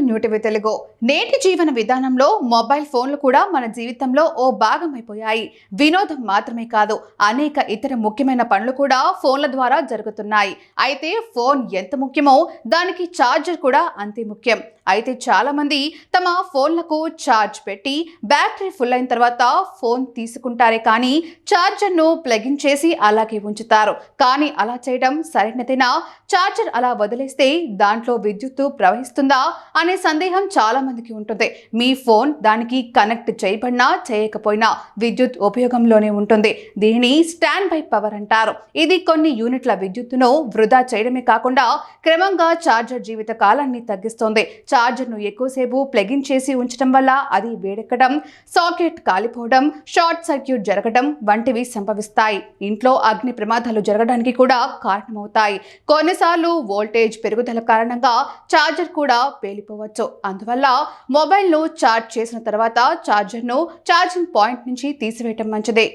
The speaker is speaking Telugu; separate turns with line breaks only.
న్యూటివి తెలుగు. నేటి జీవన విధానంలో మొబైల్ ఫోన్లు కూడా మన జీవితంలో ఓ భాగమైపోయాయి. వినోదం మాత్రమే కాదు అనేక ఇతర ముఖ్యమైన పనులు కూడా ఫోన్ల ద్వారా జరుగుతున్నాయి. అయితే ఫోన్ ఎంత ముఖ్యమో దానికి ఛార్జర్ కూడా అంతే ముఖ్యం. అయితే చాలా మంది తమ ఫోన్లకు ఛార్జ్ పెట్టి బ్యాటరీ ఫుల్ అయిన తర్వాత ఫోన్ తీసుకుంటారే కానీ ఛార్జర్ను ప్లగిన్ చేసి అలాగే ఉంచుతారు. కానీ అలా చేయడం సరైనదేనా? ఛార్జర్ అలా వదిలేస్తే దాంట్లో విద్యుత్తు ప్రవహిస్తుందా? అని సందేహం చాలా మందికి ఉంటుంది. మీ ఫోన్ దానికి కనెక్ట్ చేయబడినా చేయకపోయినా విద్యుత్ ఉపయోగంలోనే ఉంటుంది. దీనిని స్టాండ్ బై పవర్ అంటారు. ఇది కొన్ని యూనిట్ల విద్యుత్తును వృధా చేయడమే కాకుండా క్రమంగా ఛార్జర్ జీవిత కాలాన్ని తగ్గిస్తుంది. ఛార్జర్ను ఎక్కువసేపు ప్లగిన్ చేసి ఉంచడం వల్ల అది వేడెక్కడం సాకెట్ కాలిపోవడం షార్ట్ సర్క్యూట్ జరగడం వంటివి సంభవిస్తాయి. ఇంట్లో అగ్ని ప్రమాదాలు జరగడానికి కూడా కారణమవుతాయి. కొన్నిసార్లు వోల్టేజ్ పెరుగుదల కారణంగా ఛార్జర్ కూడా తీసుకోవచ్చు. అందువల్ల మొబైల్ను ఛార్జ్ చేసిన తర్వాత ఛార్జర్ను ఛార్జింగ్ పాయింట్ నుంచి తీసివేయటం మంచిది.